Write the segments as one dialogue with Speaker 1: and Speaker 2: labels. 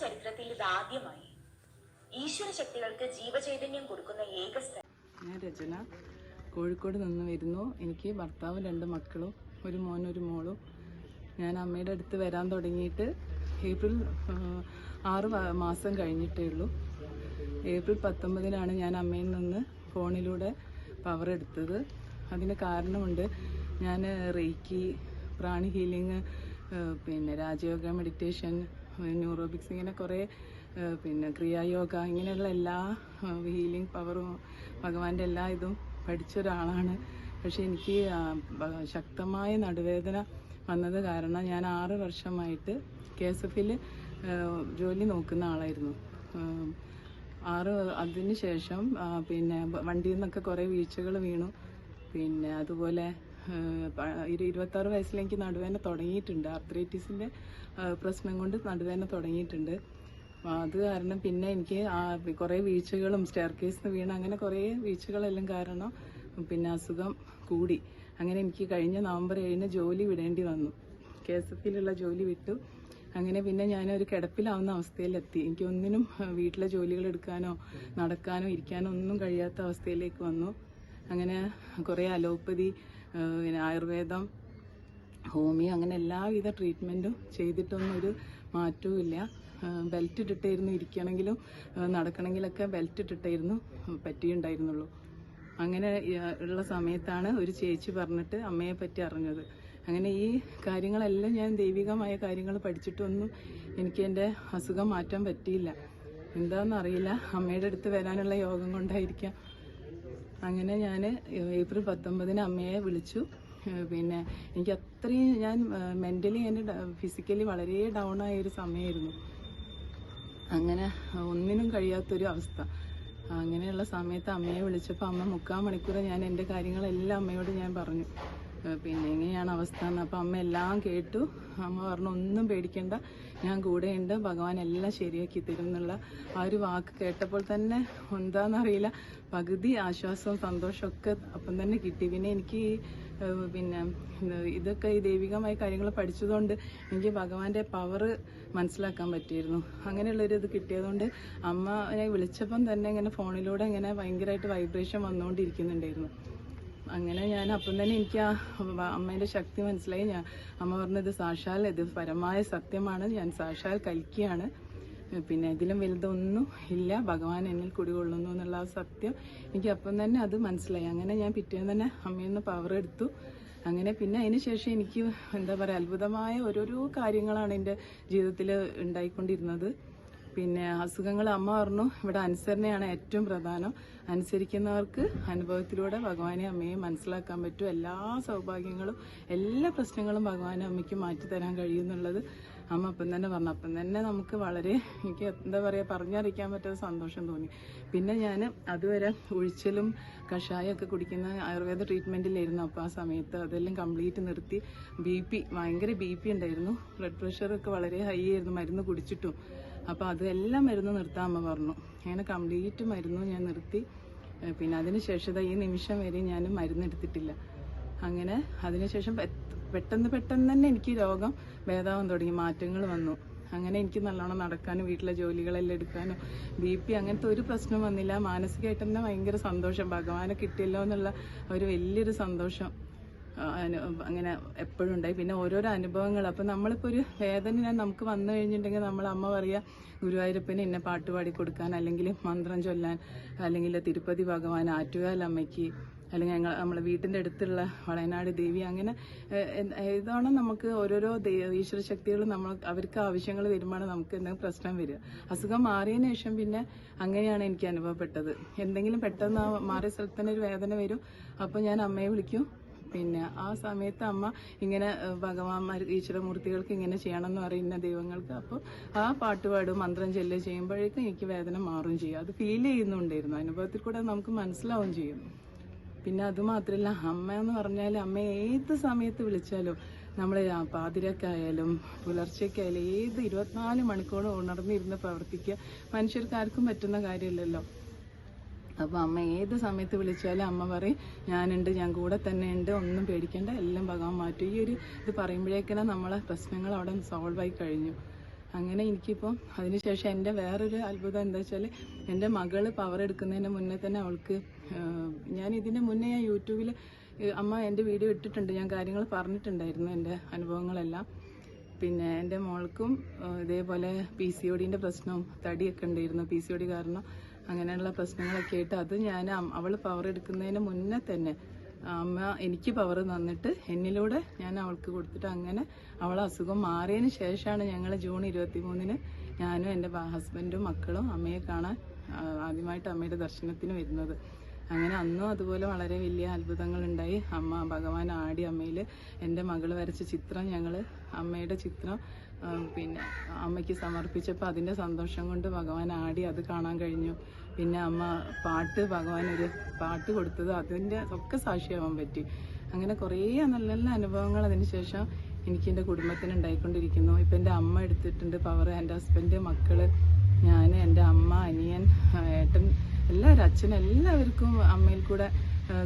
Speaker 1: ചരിത്രത്തിൽ ഇത് ആദ്യമായി. ഈശ്വര ശക്തികൾക്ക് ജീവചൈതന്യം കൊടുക്കുന്ന ഏക സ്ഥലം.
Speaker 2: ഞാൻ രചന. കോഴിക്കോട് നിന്ന് വരുന്നു. എനിക്ക് ഭർത്താവും രണ്ട് മക്കളും ഒരു മോനും ഒരു മോളും. ഞാൻ അമ്മയുടെ അടുത്ത് വരാൻ തുടങ്ങിയിട്ട് ഏപ്രിൽ ആറ് മാസം കഴിഞ്ഞിട്ടേ ഉള്ളൂ. ഏപ്രിൽ പത്തൊമ്പതിനാണ് ഞാൻ അമ്മയിൽ നിന്ന് ഫോണിലൂടെ പവർ എടുത്തത്. അതിന് കാരണമുണ്ട്. ഞാൻ റേക്കി പ്രാണി ഹീലിംഗ് പിന്നെ രാജയോഗ മെഡിറ്റേഷൻ ന്യൂറോബിക്സ് ഇങ്ങനെ കുറേ പിന്നെ ക്രിയായോഗ ഇങ്ങനെയുള്ള എല്ലാ ഹീലിംഗ് പവറും ഭഗവാന്റെ എല്ലാ ഇതും പഠിച്ച ഒരാളാണ്. പക്ഷെ എനിക്ക് ശക്തമായ നടുവേദന വന്നത് കാരണം ഞാൻ ആറ് വർഷമായിട്ട് കെ എസ് എഫിൽ ജോലി നോക്കുന്ന ആളായിരുന്നു. ആറ് അതിന് ശേഷം പിന്നെ വണ്ടിയിൽ നിന്നൊക്കെ കുറേ വീഴ്ചകൾ വീണു. പിന്നെ അതുപോലെ ഒരു ഇരുപത്താറ് വയസ്സിൽ എനിക്ക് നടുവേദന തുടങ്ങിയിട്ടുണ്ട്. ആർത്രൈറ്റിസിന്റെ പ്രശ്നം കൊണ്ട് നടുവേദന തുടങ്ങിയിട്ടുണ്ട്. അത് കാരണം പിന്നെ എനിക്ക് കുറേ വീഴ്ചകളും സ്റ്റെയർ കേസിന് വീണ് അങ്ങനെ കുറേ വീഴ്ചകളെല്ലാം കാരണം പിന്നെ അസുഖം കൂടി. അങ്ങനെ എനിക്ക് കഴിഞ്ഞ നവംബർ ഏഴിന് ജോലി വിടേണ്ടി വന്നു. കെ എസ് എഫിലുള്ള ജോലി വിട്ടു. അങ്ങനെ പിന്നെ ഞാനൊരു കിടപ്പിലാവുന്ന അവസ്ഥയിലെത്തി. എനിക്ക് ഒന്നിനും വീട്ടിലെ ജോലികൾ എടുക്കാനോ നടക്കാനോ ഇരിക്കാനോ ഒന്നും കഴിയാത്ത അവസ്ഥയിലേക്ക് വന്നു. അങ്ങനെ കുറേ അലോപ്പതി പിന്നെ ആയുർവേദം ഹോമിയോ അങ്ങനെ എല്ലാവിധ ട്രീറ്റ്മെന്റും ചെയ്തിട്ടൊന്നും ഒരു മാറ്റവും ഇല്ല ബെൽറ്റ് ഇട്ടിട്ടായിരുന്നു ഇരിക്കണമെങ്കിലും നടക്കണമെങ്കിലൊക്കെ ബെൽറ്റ് ഇട്ടിട്ടായിരുന്നു പറ്റിയുണ്ടായിരുന്നുള്ളൂ അങ്ങനെ ഉള്ള സമയത്താണ് ഒരു ചേച്ചി പറഞ്ഞിട്ട് അമ്മയെ പറ്റി അറിഞ്ഞത്. അങ്ങനെ ഈ കാര്യങ്ങളെല്ലാം ഞാൻ ദൈവികമായ കാര്യങ്ങൾ പഠിച്ചിട്ടൊന്നും എനിക്ക് എന്റെ അസുഖം മാറ്റാൻ പറ്റിയില്ല. എന്താണെന്നറിയില്ല അമ്മയുടെ അടുത്ത് വരാനുള്ള യോഗം കൊണ്ടായിരിക്കാം. അങ്ങനെ ഞാൻ ഏപ്രിൽ പത്തൊമ്പതിന് അമ്മയെ വിളിച്ചു. പിന്നെ എനിക്ക് അത്രയും ഞാൻ മെന്റലി എന്റെ ഫിസിക്കലി വളരെ ഡൗൺ ആയ ഒരു സമയമായിരുന്നു അങ്ങനെ ഒന്നിനും കഴിയാത്തൊരു അവസ്ഥ. അങ്ങനെയുള്ള സമയത്ത് അമ്മയെ വിളിച്ചപ്പോൾ അമ്മ മുക്കാൽ മണിക്കൂർ ഞാൻ എന്റെ കാര്യങ്ങളെല്ലാം അമ്മയോട് ഞാൻ പറഞ്ഞു. പിന്നെ എങ്ങനെയാണ് അവസ്ഥ എന്ന് അപ്പം അമ്മ എല്ലാം കേട്ടു. അമ്മ പറഞ്ഞു ഒന്നും പേടിക്കണ്ട. ഞാൻ കൂടെയുണ്ട്. ഭഗവാൻ എല്ലാം ശരിയാക്കി തരും എന്നുള്ള ആ ഒരു വാക്ക് കേട്ടപ്പോൾ തന്നെ എന്താണെന്നറിയില്ല പകുതി ആശ്വാസവും സന്തോഷമൊക്കെ അപ്പം തന്നെ കിട്ടി. പിന്നെ എനിക്ക് പിന്നെ ഇത് ഇതൊക്കെ ഈ ദൈവികമായ കാര്യങ്ങൾ പഠിച്ചതുകൊണ്ട് എനിക്ക് ഭഗവാന്റെ പവർ മനസ്സിലാക്കാൻ പറ്റിയിരുന്നു. അങ്ങനെയുള്ളൊരു ഇത് കിട്ടിയതുകൊണ്ട് അമ്മ വിളിച്ചപ്പം തന്നെ ഇങ്ങനെ ഫോണിലൂടെ ഇങ്ങനെ ഭയങ്കരമായിട്ട് വൈബ്രേഷൻ വന്നുകൊണ്ടിരിക്കുന്നുണ്ടായിരുന്നു. അങ്ങനെ ഞാൻ അപ്പം തന്നെ എനിക്ക് ആ അമ്മേന്റെ ശക്തി മനസ്സിലായി. ഞാൻ അമ്മ പറഞ്ഞത് സാക്ഷാൽ ഇത് പരമായ സത്യമാണ്. ഞാൻ സാക്ഷാൽ കൽക്കിയാണ്. പിന്നെ ഇതിലും വലുതൊന്നും ഇല്ല. ഭഗവാൻ എന്നിൽ കുടികൊള്ളുന്നു എന്നുള്ള ആ സത്യം എനിക്ക് അപ്പം തന്നെ അത് മനസ്സിലായി. അങ്ങനെ ഞാൻ പിറ്റേന്ന് തന്നെ അമ്മയിൽ നിന്ന് പവർ എടുത്തു. അങ്ങനെ പിന്നെ അതിന് ശേഷം എനിക്ക് എന്താ പറയുക അത്ഭുതമായ ഓരോരോ കാര്യങ്ങളാണ് എന്റെ ജീവിതത്തിൽ ഉണ്ടായിക്കൊണ്ടിരുന്നത്. പിന്നെ അസുഖങ്ങൾ അമ്മ പറഞ്ഞു. ഇവിടെ അനുസരണയാണ് ഏറ്റവും പ്രധാനം. അനുസരിക്കുന്നവർക്ക് അനുഭവത്തിലൂടെ ഭഗവാനെ അമ്മയെ മനസ്സിലാക്കാൻ പറ്റും. എല്ലാ സൗഭാഗ്യങ്ങളും എല്ലാ പ്രശ്നങ്ങളും ഭഗവാനെ അമ്മയ്ക്ക് മാറ്റി തരാൻ കഴിയുമെന്നുള്ളത് അമ്മ അപ്പം തന്നെ പറഞ്ഞു. അപ്പം തന്നെ നമുക്ക് വളരെ എനിക്ക് എന്താ പറയുക പറഞ്ഞറിയിക്കാൻ പറ്റാത്ത സന്തോഷം തോന്നി. പിന്നെ ഞാൻ അതുവരെ ഒഴിച്ചലും കഷായമൊക്കെ കുടിക്കുന്ന ആയുർവേദ ട്രീറ്റ്മെന്റിലായിരുന്നു അപ്പോൾ ആ സമയത്ത് അതെല്ലാം കംപ്ലീറ്റ് നിർത്തി. ബി പി ഭയങ്കര ബി പി ഉണ്ടായിരുന്നു. ബ്ലഡ് പ്രഷറൊക്കെ വളരെ ഹൈ ആയിരുന്നു. മരുന്ന് കുടിച്ചിട്ടും. അപ്പോൾ അതെല്ലാം മരുന്ന് നിർത്താൻ അമ്മ പറഞ്ഞു. അങ്ങനെ കംപ്ലീറ്റ് മരുന്നും ഞാൻ നിർത്തി. പിന്നെ അതിന് ശേഷം ഈ നിമിഷം വരെ ഞാൻ മരുന്നെടുത്തിട്ടില്ല അങ്ങനെ അതിനുശേഷം പെട്ടെന്ന് പെട്ടെന്ന് തന്നെ എനിക്ക് രോഗം ഭേദാവാൻ തുടങ്ങി മാറ്റങ്ങൾ വന്നു. അങ്ങനെ എനിക്ക് നല്ലോണം നടക്കാനും വീട്ടിലെ ജോലികളെല്ലാം എടുക്കാനും ബി പി അങ്ങനത്തെ ഒരു പ്രശ്നം വന്നില്ല. മാനസികമായിട്ട് തന്നെ ഭയങ്കര സന്തോഷം. ഭഗവാനെ കിട്ടിയല്ലോ എന്നുള്ള ഒരു വലിയൊരു സന്തോഷം. അങ്ങനെ എപ്പോഴും ഉണ്ടായി. പിന്നെ ഓരോരോ അനുഭവങ്ങൾ. അപ്പം നമ്മളിപ്പോൾ ഒരു വേദന നമുക്ക് വന്നു കഴിഞ്ഞിട്ടുണ്ടെങ്കിൽ നമ്മൾ അമ്മ പറയുക ഗുരുവായൂരപ്പന് ഇന്ന പാട്ട് പാടി കൊടുക്കാൻ അല്ലെങ്കിൽ മന്ത്രം ചൊല്ലാൻ അല്ലെങ്കിൽ തിരുപ്പതി ഭഗവാൻ ആറ്റുകാൽ അമ്മയ്ക്ക് അല്ലെങ്കിൽ ഞങ്ങൾ നമ്മളെ വീട്ടിന്റെ അടുത്തുള്ള വളയനാട് ദേവി അങ്ങനെ ഏതാണ് നമുക്ക് ഓരോരോ ഈശ്വര ശക്തികൾ നമ്മൾ അവർക്ക് ആവശ്യങ്ങൾ വരുമ്പോഴാണ് നമുക്ക് എന്തെങ്കിലും പ്രശ്നം വരിക. അസുഖം മാറിയതിന് ശേഷം പിന്നെ അങ്ങനെയാണ് എനിക്ക് അനുഭവപ്പെട്ടത്. എന്തെങ്കിലും പെട്ടെന്ന് മാറിയ സ്ഥലത്ത് തന്നെ ഒരു വേദന വരും. അപ്പോൾ ഞാൻ അമ്മയെ വിളിക്കും. പിന്നെ ആ സമയത്ത് അമ്മ ഇങ്ങനെ ഭഗവാന്മാർ ഈശ്വരമൂർത്തികൾക്ക് ഇങ്ങനെ ചെയ്യണം എന്ന് പറയുന്ന ദൈവങ്ങൾക്ക് അപ്പോൾ ആ പാട്ട് പാടും മന്ത്രം ചെല്ലുക ചെയ്യുമ്പോഴേക്കും എനിക്ക് വേദന മാറുകയും ചെയ്യും. അത് ഫീൽ ചെയ്യുന്നുണ്ടായിരുന്നു. അനുഭവത്തിൽ കൂടെ നമുക്ക് മനസ്സിലാവും ചെയ്യും. പിന്നെ അതുമാത്രമല്ല അമ്മ എന്ന് പറഞ്ഞാൽ അമ്മ ഏത് സമയത്ത് വിളിച്ചാലും നമ്മളെ പാതിരക്കായാലും പുലർച്ചയ്ക്കായാലും ഏത് ഇരുപത്തിനാല് മണിക്കൂറും ഉണർന്നിരുന്ന് പ്രവർത്തിക്കുക. മനുഷ്യർക്കാർക്കും പറ്റുന്ന കാര്യമില്ലല്ലോ. അപ്പോൾ അമ്മ ഏത് സമയത്ത് വിളിച്ചാലും അമ്മ പറയും ഞാനുണ്ട് ഞാൻ കൂടെ തന്നെ ഉണ്ട് ഒന്നും പേടിക്കേണ്ട എല്ലാം ഭഗവാൻ മാറ്റും. ഈ ഒരു ഇത് പറയുമ്പോഴേക്കിനെ നമ്മളെ പ്രശ്നങ്ങൾ അവിടെ സോൾവ് ആയി കഴിഞ്ഞു. അങ്ങനെ എനിക്കിപ്പം അതിനുശേഷം എന്റെ വേറൊരു അത്ഭുതം എന്താ വെച്ചാൽ എന്റെ മകൾ പവർ എടുക്കുന്നതിന് മുന്നേ തന്നെ അവൾക്ക് ഞാൻ ഇതിന് മുന്നേ ഞാൻ യൂട്യൂബിൽ അമ്മ എന്റെ വീഡിയോ ഇട്ടിട്ടുണ്ട് ഞാൻ കാര്യങ്ങൾ പറഞ്ഞിട്ടുണ്ടായിരുന്നു എന്റെ അനുഭവങ്ങളെല്ലാം. പിന്നെ എന്റെ മോൾക്കും ഇതേപോലെ പി സി ഒ ഡിന്റെ പ്രശ്നവും തടിയൊക്കെ ഉണ്ടായിരുന്നു പി സി ഒ ഡി കാരണം അങ്ങനെയുള്ള പ്രശ്നങ്ങളൊക്കെ ആയിട്ട് അത് ഞാൻ അവൾ പവർ എടുക്കുന്നതിന് മുന്നേ തന്നെ അമ്മ എനിക്ക് പവർ തന്നിട്ട് എന്നിലൂടെ ഞാൻ അവൾക്ക് കൊടുത്തിട്ട് അങ്ങനെ അവളെ അസുഖം മാറിയതിന് ശേഷമാണ് ഞങ്ങൾ ജൂൺ ഇരുപത്തി മൂന്നിന് ഞാനും എന്റെ ഹസ്ബൻഡും മക്കളും അമ്മയെ കാണാൻ ആദ്യമായിട്ട് അമ്മയുടെ ദർശനത്തിന് വരുന്നത്. അങ്ങനെ അന്നും അതുപോലെ വളരെ വലിയ അത്ഭുതങ്ങൾ ഉണ്ടായി. അമ്മ ഭഗവാൻ ആടി അമ്മയിൽ എന്റെ മകൾ വരച്ച ചിത്രം ഞങ്ങൾ അമ്മയുടെ ചിത്രം പിന്നെ അമ്മയ്ക്ക് സമർപ്പിച്ചപ്പോൾ അതിന്റെ സന്തോഷം കൊണ്ട് ഭഗവാൻ ആടി അത് കാണാൻ കഴിഞ്ഞു. പിന്നെ അമ്മ പാട്ട് ഭഗവാൻ ഒരു പാട്ട് കൊടുത്തത് അതിന്റെ ഒക്കെ സാക്ഷിയാവാൻ പറ്റി. അങ്ങനെ കുറേ നല്ല നല്ല അനുഭവങ്ങൾ അതിനുശേഷം എനിക്ക് എന്റെ കുടുംബത്തിന് ഉണ്ടായിക്കൊണ്ടിരിക്കുന്നു. ഇപ്പം എന്റെ അമ്മ എടുത്തിട്ടുണ്ട് പവർ എന്റെ ഹസ്ബൻഡ് മക്കൾ ഞാൻ എന്റെ അമ്മ അനിയൻ ഏട്ടൻ എല്ലാവരും അച്ഛൻ എല്ലാവർക്കും അമ്മയിൽ കൂടെ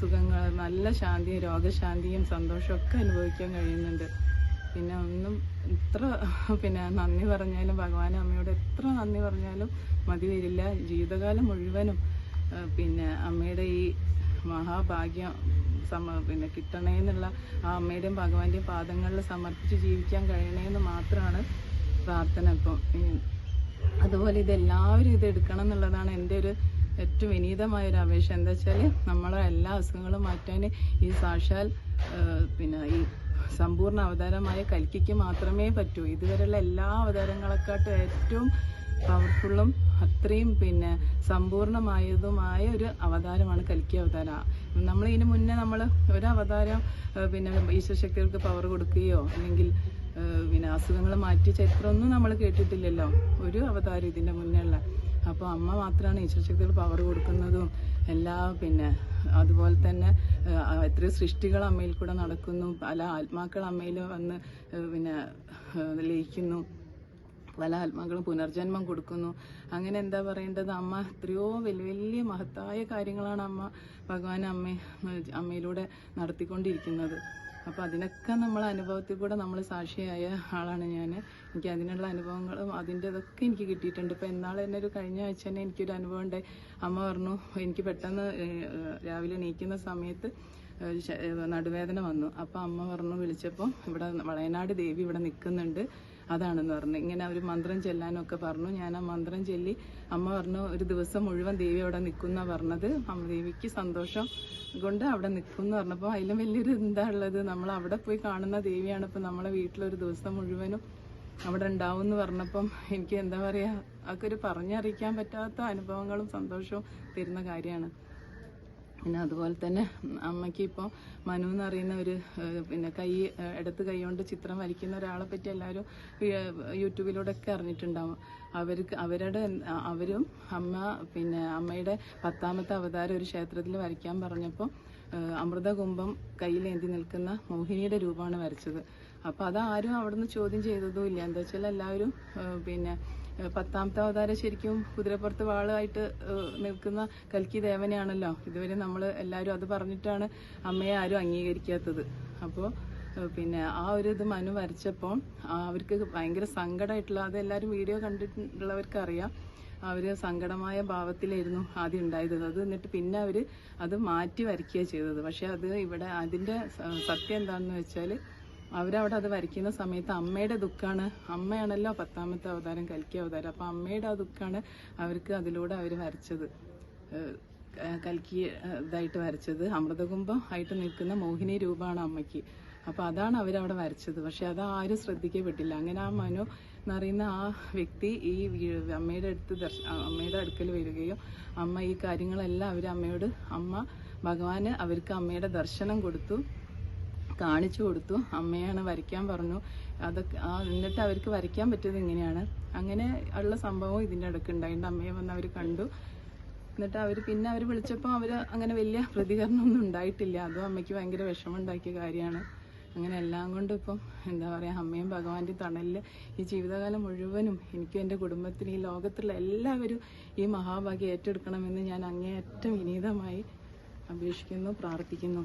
Speaker 2: സുഖങ്ങൾ നല്ല ശാന്തിയും രോഗശാന്തിയും സന്തോഷവും ഒക്കെ അനുഭവിക്കാൻ കഴിയുന്നുണ്ട്. പിന്നെ ഒന്നും ഇത്ര പിന്നെ നന്ദി പറഞ്ഞാലും ഭഗവാൻ അമ്മയോട് എത്ര നന്ദി പറഞ്ഞാലും മതി വരില്ല ജീവിതകാലം മുഴുവനും പിന്നെ അമ്മയുടെ ഈ മഹാഭാഗ്യം സമ പിന്നെ കിട്ടണേന്നുള്ള ആ അമ്മയുടെയും ഭഗവാന്റെയും പാദങ്ങളിൽ സമർപ്പിച്ച് ജീവിക്കാൻ കഴിയണേന്ന് മാത്രമാണ് പ്രാർത്ഥന ഇപ്പം. അതുപോലെ ഇത് എല്ലാവരും ഇത് എടുക്കണം എന്നുള്ളതാണ് എന്റെ ഒരു ഏറ്റവും വിനീതമായ ഒരു അപേക്ഷ എന്താ വെച്ചാൽ നമ്മളെ എല്ലാ അസുഖങ്ങളും മാറ്റാൻ ഈ സാക്ഷാൽ പിന്നെ ഈ സമ്പൂർണ അവതാരമായ കൽക്കിക്ക് മാത്രമേ പറ്റൂ. ഇതുവരെയുള്ള എല്ലാ അവതാരങ്ങളെക്കാട്ടും ഏറ്റവും പവർഫുള്ളും അത്രയും പിന്നെ സമ്പൂർണമായതുമായ ഒരു അവതാരമാണ് കൽക്കി അവതാരം. നമ്മൾ ഇതിനു മുന്നേ നമ്മൾ ഒരു അവതാരം ആ, പിന്നെ ഈശ്വരശക്തികൾക്ക് പവർ കൊടുക്കുകയോ അല്ലെങ്കിൽ പിന്നെ അസുഖങ്ങൾ മാറ്റിയ ചരിത്രമൊന്നും നമ്മൾ കേട്ടിട്ടില്ലല്ലോ. ഒരു അവതാരം ഇതിന്റെ മുന്നേ ഉള്ള അപ്പോൾ അമ്മ മാത്രമാണ് ഈശ്വരശക്തികൾ പവർ കൊടുക്കുന്നതും എല്ലാ പിന്നെ അതുപോലെ തന്നെ എത്ര സൃഷ്ടികൾ അമ്മയിൽ കൂടെ നടക്കുന്നു. പല ആത്മാക്കൾ അമ്മയിൽ വന്ന് പിന്നെ ലയിക്കുന്നു. പല ആത്മാക്കളും പുനർജന്മം കൊടുക്കുന്നു. അങ്ങനെ എന്താ പറയേണ്ടത്? അമ്മ എത്രയോ വലിയ വലിയ മഹത്തായ കാര്യങ്ങളാണ് അമ്മ ഭഗവാൻ അമ്മ അമ്മയിലൂടെ നടത്തിക്കൊണ്ടിരിക്കുന്നത്. അപ്പോൾ അതിനൊക്കെ നമ്മൾ അനുഭവത്തിൽ കൂടെ നമ്മൾ സാക്ഷിയായ ആളാണ് ഞാൻ എനിക്ക് അതിനുള്ള അനുഭവങ്ങളും അതിന്റെ ഇതൊക്കെ എനിക്ക് കിട്ടിയിട്ടുണ്ട്. ഇപ്പോൾ എന്നാൾ തന്നെ ഒരു കഴിഞ്ഞ ആഴ്ച തന്നെ എനിക്കൊരു അനുഭവം ഉണ്ട്. അമ്മ പറഞ്ഞു എനിക്ക് പെട്ടെന്ന് രാവിലെ എണീക്കുന്ന സമയത്ത് നടുവേദന വന്നു. അപ്പോൾ അമ്മ പറഞ്ഞു വിളിച്ചപ്പോൾ ഇവിടെ വളയനാട് ദേവി ഇവിടെ നിൽക്കുന്നുണ്ട് അതാണെന്ന് പറഞ്ഞു. ഇങ്ങനെ ഒരു മന്ത്രം ചെല്ലാനൊക്കെ പറഞ്ഞു. ഞാൻ ആ മന്ത്രം ചൊല്ലി അമ്മ പറഞ്ഞു ഒരു ദിവസം മുഴുവൻ ദേവി അവിടെ നിൽക്കുന്ന പറഞ്ഞത്. അമ്മ ദേവിക്ക് സന്തോഷം കൊണ്ട് അവിടെ നിൽക്കും എന്ന് പറഞ്ഞപ്പോൾ അതിലും വലിയൊരു എന്താ ഉള്ളത്? നമ്മൾ അവിടെ പോയി കാണുന്ന ദേവിയാണ്. ഇപ്പം നമ്മളെ വീട്ടിലൊരു ദിവസം മുഴുവനും അവിടെ ഉണ്ടാവും എന്ന് പറഞ്ഞപ്പം എനിക്ക് എന്താ പറയുക അതൊക്കെ ഒരു പറഞ്ഞറിയിക്കാൻ പറ്റാത്ത അനുഭവങ്ങളും സന്തോഷവും തരുന്ന കാര്യമാണ്. പിന്നെ അതുപോലെ തന്നെ അമ്മയ്ക്ക് ഇപ്പോൾ മനു എന്ന് അറിയുന്ന ഒരു പിന്നെ കൈ ഇടത്ത് കൈ കൊണ്ട് ചിത്രം വരയ്ക്കുന്ന ഒരാളെ പറ്റി എല്ലാവരും യൂട്യൂബിലൂടെ ഒക്കെ അറിഞ്ഞിട്ടുണ്ടാവും. അവർക്ക് അവരുടെ അവരും അമ്മ പിന്നെ അമ്മയുടെ പത്താമത്തെ അവതാരം ഒരു ക്ഷേത്രത്തിൽ വരയ്ക്കാൻ പറഞ്ഞപ്പോൾ അമൃതകുംഭം കയ്യിലേന്തി നിൽക്കുന്ന മോഹിനിയുടെ രൂപമാണ് വരച്ചത്. അപ്പോൾ അതാരും അവിടുന്ന് ചോദ്യം ചെയ്തതും ഇല്ല. എന്താ വെച്ചാൽ എല്ലാവരും പിന്നെ പത്താമത്തെ അവതാരം ശരിക്കും കുതിരപ്പുറത്ത് വാളായിട്ട് നിൽക്കുന്ന കൽക്കി ദേവനെയാണല്ലോ. ഇതുവരെ നമ്മൾ എല്ലാവരും അത് പറഞ്ഞിട്ടാണ് അമ്മയെ ആരും അംഗീകരിക്കാത്തത്. അപ്പോൾ പിന്നെ ആ ഒരു ഇത് മനു വരച്ചപ്പോൾ അവർക്ക് ഭയങ്കര സങ്കടമായിട്ടുള്ള അത് എല്ലാവരും വീഡിയോ കണ്ടിട്ടുള്ളവർക്ക് അറിയാം അവർ സങ്കടമായ ഭാവത്തിലായിരുന്നു ആദ്യം ഉണ്ടായത്. അത് എന്നിട്ട് പിന്നെ അവർ അത് മാറ്റി വരയ്ക്കുകയാണ് ചെയ്തത്. പക്ഷേ അത് ഇവിടെ അതിന്റെ സത്യം എന്താണെന്ന് വെച്ചാൽ അവരവിടെ അത് വരയ്ക്കുന്ന സമയത്ത് അമ്മയുടെ ദുഃഖമാണ് അമ്മയാണല്ലോ പത്താമത്തെ അവതാരം കൽക്കി അവതാരം. അപ്പം അമ്മയുടെ ആ ദുഃഖമാണ് അവർക്ക് അതിലൂടെ അവർ വരച്ചത്. കൽക്കി ഇതായിട്ട് വരച്ചത്. അമൃതകുംഭം ആയിട്ട് നിൽക്കുന്ന മോഹിനി രൂപമാണ് അമ്മയ്ക്ക്. അപ്പോൾ അതാണ് അവരവിടെ വരച്ചത്. പക്ഷെ അത് ആരും ശ്രദ്ധിക്കപ്പെട്ടില്ല. അങ്ങനെ ആ മനു എന്നറിയുന്ന ആ വ്യക്തി ഈ അമ്മയുടെ അടുത്ത് അമ്മയുടെ അടുക്കൽ വരികയും അമ്മ ഈ കാര്യങ്ങളെല്ലാം അവർ അമ്മയോട് അമ്മ ഭഗവാന് അവർക്ക് അമ്മയുടെ ദർശനം കൊടുത്തു. കാണിച്ചു കൊടുത്തു. അമ്മയാണ് വരയ്ക്കാൻ പറഞ്ഞു. അതൊക്കെ എന്നിട്ട് അവർക്ക് വരയ്ക്കാൻ പറ്റിയത് ഇങ്ങനെയാണ്. അങ്ങനെ ഉള്ള സംഭവം ഇതിന്റെ ഇടയ്ക്ക് ഉണ്ടായിട്ടുണ്ട് അമ്മയെ വന്ന് അവർ കണ്ടു. എന്നിട്ട് അവർ പിന്നെ അവർ വിളിച്ചപ്പോൾ അവർ അങ്ങനെ വലിയ പ്രതികരണമൊന്നും ഉണ്ടായിട്ടില്ല. അതും അമ്മയ്ക്ക് ഭയങ്കര വിഷമം ഉണ്ടാക്കിയ കാര്യമാണ്. അങ്ങനെ എല്ലാം കൊണ്ടും ഇപ്പം എന്താ പറയുക അമ്മയും ഭഗവാന്റെ തണലിൽ ഈ ജീവിതകാലം മുഴുവനും എനിക്കും എന്റെ കുടുംബത്തിനും ഈ ലോകത്തുള്ള എല്ലാവരും ഈ മഹാഭാഗ്യം ഏറ്റെടുക്കണമെന്ന് ഞാൻ അങ്ങേയറ്റം വിനീതമായി അപേക്ഷിക്കുന്നു പ്രാർത്ഥിക്കുന്നു.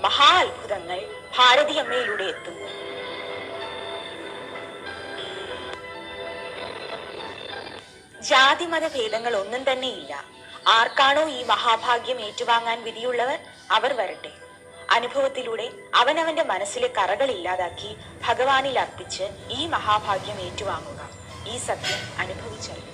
Speaker 1: മഹാ അത്ഭുതങ്ങൾ ഭാരതീയമ്മയിലൂടെ എത്തുന്നു. ജാതിമത ഭേദങ്ങൾ ഒന്നും തന്നെ ഇല്ല. ആർക്കാണോ ഈ മഹാഭാഗ്യം ഏറ്റുവാങ്ങാൻ വിധിയുള്ളവർ അവർ വരട്ടെ. അനുഭവത്തിലൂടെ അവനവന്റെ മനസ്സിലെ കറകൾ ഇല്ലാതാക്കി ഭഗവാനിൽ അർപ്പിച്ച് ഈ മഹാഭാഗ്യം ഏറ്റുവാങ്ങുക. ഈ സത്യം അനുഭവിച്ചറിയുക